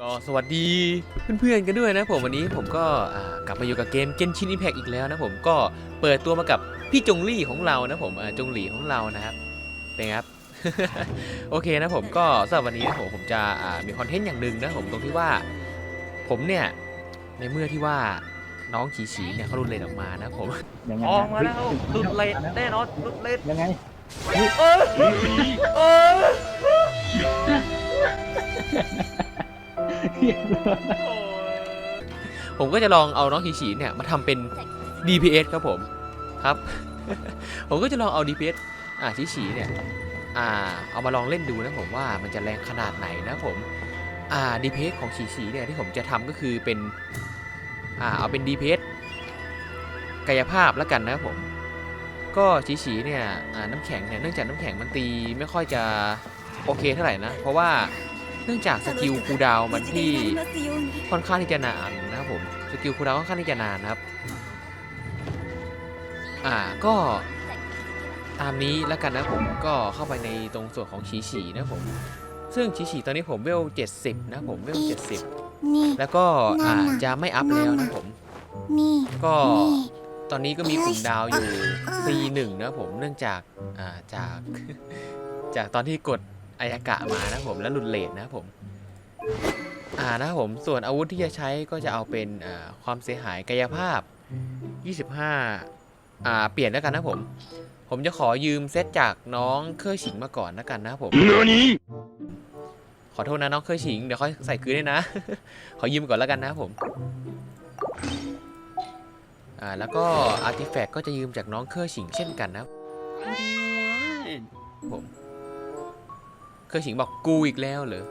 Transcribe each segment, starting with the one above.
ก็สวัสดีเพื่อนๆกันด้วยนะผมวันนี้ผมก็อ่ากลับมาอยู่กับเกม Genshin Impact อีกแล้วนะผมก็เปิดตัวมากับพี่จงลี่ของเรานะผมอ่าจงหลีของเรานะครับเป็นไงครับ โอเคนะผมก็สำหรับวันนี้นะผมผมจะอ่ามีคอนเทนต์อย่างหนึ่งนะผมตรงที่ว่า ผมเนี่ยในเมื่อที่ว่าน้องขีฉีเนี่ยเขารุนเลนออกมานะผมยังไงออกมาแล้วรุนเลนแน่นอนรุนเลนยังไงเออเออ ผมก็จะลองเอาน้องขีฉีเนี่ยมาทำเป็น DPS ครับผมครับ ผมก็จะลองเอา DPS อ่าขีฉีเนี่ยอ่าเอามาลองเล่นดูนะผมว่ามันจะแรงขนาดไหนนะผมอ่า DPS ของขีฉีเนี่ยที่ผมจะทำก็คือเป็นอ่าเอาเป็น DPS กายภาพแล้วกันนะครับผม ก็ฉีฉีเนี่ยอ่าน้ำแข็งเนี่ยเนื่องจากน้ำแข็งมันตีไม่ค่อยจะโอเคเท่าไหร่นะ เพราะว่า นื่องจากสกิลคูลดาวน์มันที่ค่อนข้างที่จะนานนะครับผมสกิลคูลดาวน์ค่อนข้างที่จะนานนะครับอ่าก็ตามนี้แล้วกันนะผมก็เข้าไปในตรงส่วนของฉีฉีนะผมซึ่งฉีฉีตอนนี้ผมเวล70 นะผมเวลนี่70 แล้วก็อ่าจะไม่อัพแล้วนะผมนี่ก็นี่ตอนนี้ก็มีกลุ่มดาวอยู่ C1 นะผมเนื่องจากอ่าจากจากตอนที่กด อายากะมานะผมแล้วหลุดเลทนะผมอ่านะครับผมส่วนอาวุธที่จะใช้ก็จะเอาเป็นอ่าความเสียหายกายภาพ 25อ่าเปลี่ยนแล้วกันนะผม ผมจะขอยืมเซตจากน้องเคยฉิงมาก่อนแล้วกันนะครับผมขอโทษนะน้องเคยฉิงเดี๋ยวค่อยใส่คืนได้นะ ขอยืมก่อนแล้วกันนะครับผมอ่าแล้วก็อาร์ติแฟกต์ก็จะยืมจากน้องเคอร์ฉิงเช่นกันนะครับผม เคอร์ฉิงบอกกูอีกแล้วเหรอ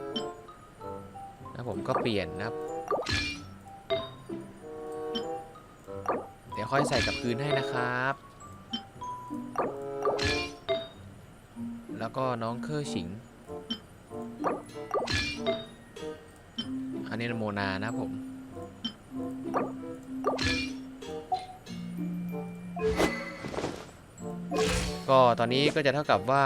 นะผมก็เปลี่ยนนะครับ เดี๋ยวค่อยใส่กับคืนให้นะครับ แล้วก็น้องเคอร์ฉิง อันนี้โมนานะผม ก็ตอนนี้ก็จะเท่ากับว่า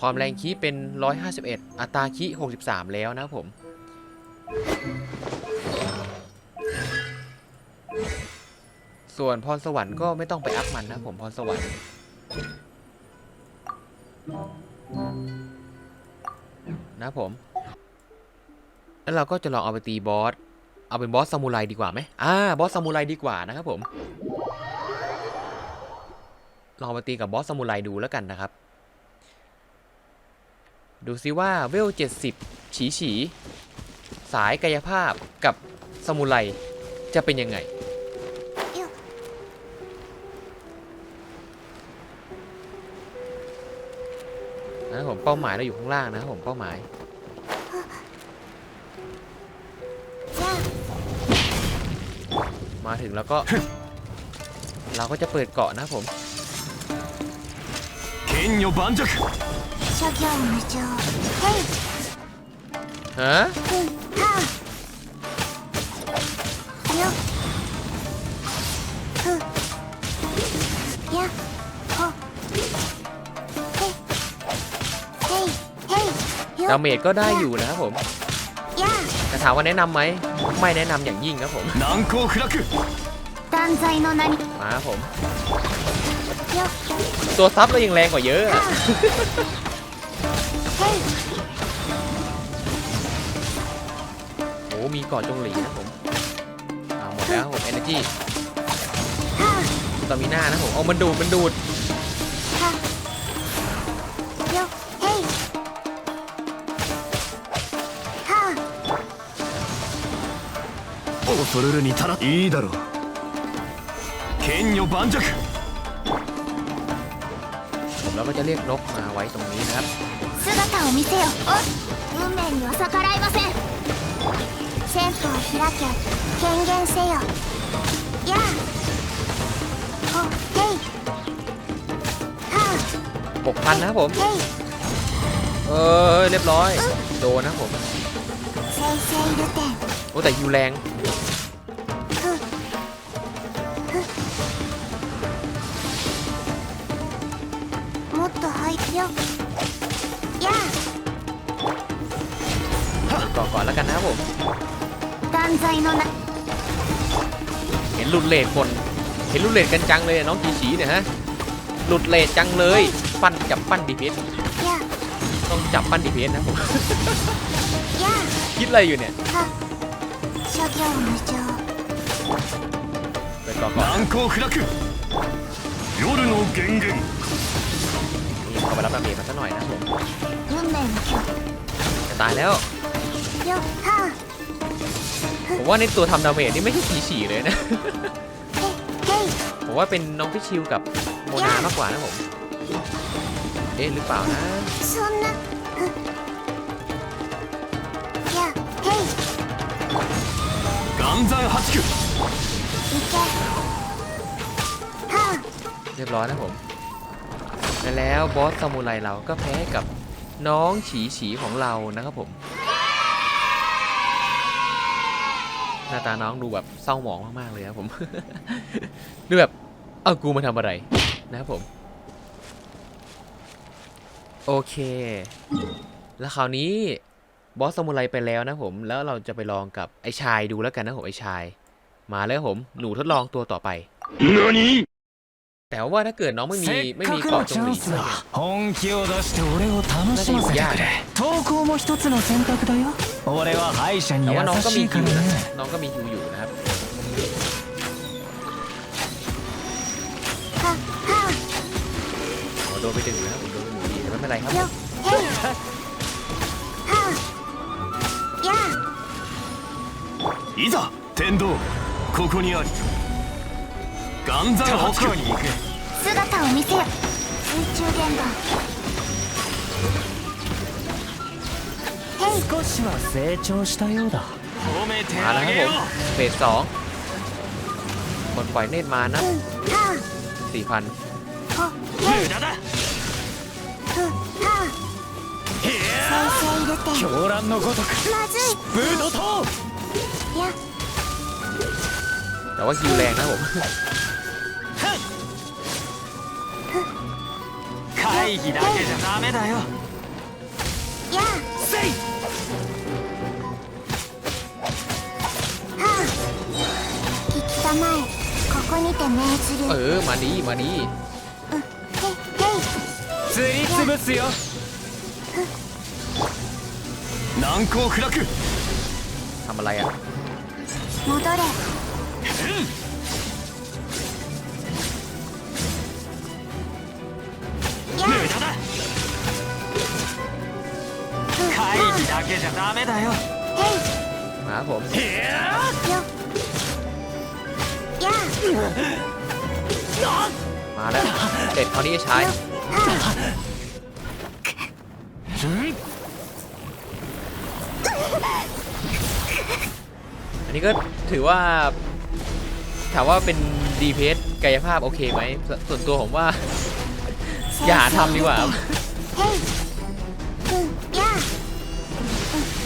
ความแรงคีเป็น 151 อัตราคี63 แล้วนะผม ส่วนพรสวรรค์ก็ไม่ต้องไปอัพมันนะผมพรสวรรค์นะผม แล้วเราก็จะลองเอาไปตีบอส เอาเป็นบอสซามูไรดีกว่าไหมอ่า บอสซามูไรดีกว่านะครับผม ลองมาตีกับบอสซามูไรดูแล้วกันนะครับ ดูซิว่าเวล 70 ฉีฉีสายกายภาพกับซามูไรจะเป็นยังไง นะผมเป้าหมายเราอยู่ข้างล่างนะผมเป้าหมายมาถึงแล้วก็ เราก็จะเปิดเกาะนะผม 剣女盤石諸行無常へい ฮะ ふんはあよふやほへへいへいよ ดาเมจก็ได้อยู่นะครับผม や แต่ถามว่าแนะนำไหม ไม่แนะนำอย่างยิ่งครับผม 難攻不落断罪の名に มาครับผม よ ตัวซับเรายังแรงกว่าเยอะ は อะ あへい โอ้มีเกาะจงหลีนะผมอ่าหมดแล้วผม energy は ตอมีหน้านะผมเอามันดูดมันดูด あはよへいはあ恐るるに足らいいだろう剣女盤石 เราก็จะเรียกรกมาไว้ตรงนี้นะครับหกพันนะผม เออเรียบร้อย โดนนะผมโอ้แต่ยูแรง と入るよやあ ก่อนก่อนแล้วกันนะครับผม へ 罪のな เห็นหลุดเลทคน เห็นหลุดเลทกันจังเลยอะน้องกีฉีเนี่ยฮะ หลุดเลทจังเลย ปั้นจับปั้นดีเพส や ต้องจับปั้นดีเพสนะผม や คิดอะไรอยู่เนี่ย は諸行無常 ไปก่อนก่อน 難攻不落夜の源源 นี่เข้าไป รับดาเมจมาสักหน่อยนะผม 運命の今 จะตายแล้ว 日よは ผมว่าในตัวทำดาเมจนี่ไม่ใช่กีฉีเลยนะ あへへい ผมว่าเป็นน้องพิชิวกับโมนามากกว่านะผม เอ๊ะหรือเปล่านะ そんなふやへい岩山八九いけは เรียบร้อยนะผม และแล้วบอสซามูไรเราก็แพ้กับน้องฉีฉีของเรานะครับผม หน้าตาน้องดูแบบเศร้าหมองมาก ๆ เลยครับผม ดูแบบ เอากูมาทำอะไรนะครับผม โอเค แล้วคราวนี้บอสซามูไรไปแล้วนะผม แล้วเราจะไปลองกับไอชายดูแล้วกันนะผมไอชาย มาแล้วผม หนูทดลองตัวต่อไป何 แต่ว่าถ้าเกิดน้องไม่มี せ ไม่ っ มี かく เกาะ の ตร チ ง ャン นี้ スだ本気を出して俺を楽しませてくれ投稿も一つの選択だよ俺は敗者に แต่ 優 ว่าน้องก็ し มี い คิ か ว ら นะ ね น้องก็มีคิวอยู่นะครับ はは โอ้โดนไปดึงนะครับผมโดนไปหนึ่งทีแต่ไม่เป็นไรครับ よへいはやいざ天道ここにあ り岩山八九に行く姿を見せよ水中言語へい少しは成長したようだ褒めて มาแล้ว あ ครับ げ ผ よ ม う เฟสสองกดปล่อยเนตรมานะ うんはสี่พัน ほへい無駄だふは再生入れて狂乱のごとくまずいブードとや แต่ว่าคิวแรงนะผม 会議だけじゃダメだよやせいは聞きたまえここにて命ずる เออ มาดีมาดี へへい釣り潰すよ難攻不落 ทำอะไรอ่ะ 戻れ けじゃダメだよへい มาครับผม よや มาแล้วเสร็จคราวนี้จะใช้ อันนี้ก็ถือว่า ถามว่าเป็นดีเพสกายภาพโอเคไหมสส่วนตัวผมว่า อย่าหาทำดีกว่า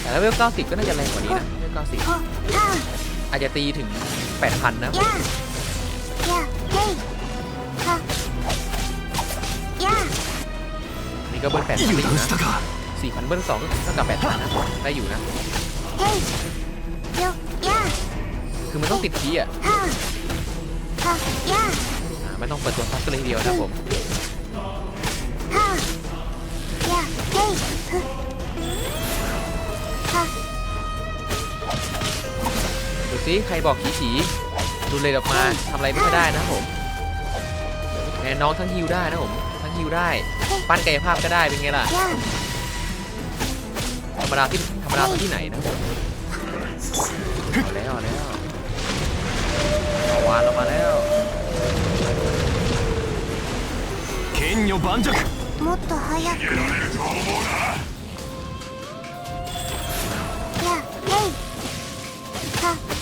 แต่ถ้าเวล90 ก็น่าจะแรงกว่านี้นะเวล90 อาจจะตีถึง 8,000 นะนี่ก็เบิ้ล8,000อยู่นะ4,000 เบิ้ล2ก็กับ8,000นะได้อยู่นะคือมันต้องติดทีอะไม่ต้องเปิดตัวซับกันเลยเดียวนะผม ดูซิใครบอกขีฉีดูเลยออกมาทำอะไรไม่ค่อยได้นะผมแน่น้องทั้งฮิวได้นะผม ทั้งฮิวได้ ปั้นกายภาพก็ได้เป็นไงล่ะ や ธรรมดาที่ธรรมดาที่ไหนนะผมเอาแล้วเอาแล้วเอาวานเรามาแล้ว 剣女盤石もっと早くやへいは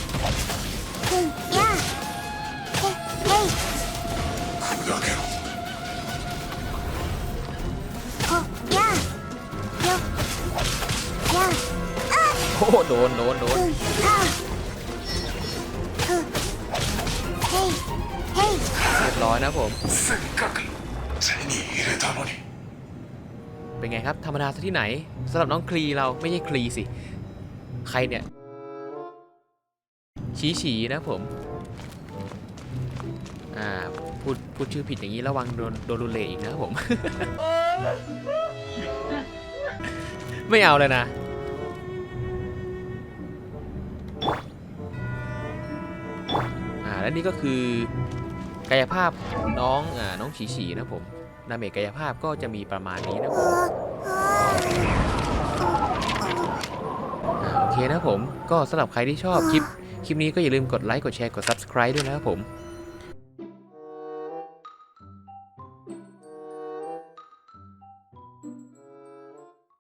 โดนโดนโดนเรียบร้อยนะผม เป็นไงครับ ธรรมดาที่ไหนสำหรับน้องคลีเราไม่ใช่คลีสิ ใครเนี่ย ชี้ฉีนะผม อ่า พูดพูดชื่อผิดอย่างนี้ระวังโดนโดนรุเลอีกนะผม ไม่เอาเลยนะ และนี่ก็คือกายภาพน้องอ่าน้องฉีฉีนะผมดาเมจกายภาพก็จะมีประมาณนี้นะผมโอเคนะผมก็สำหรับใครที่ชอบคลิปคลิปนี้ก็อย่าลืมกดไลค์กดแชร์กด Subscribe ด้วยนะครับผม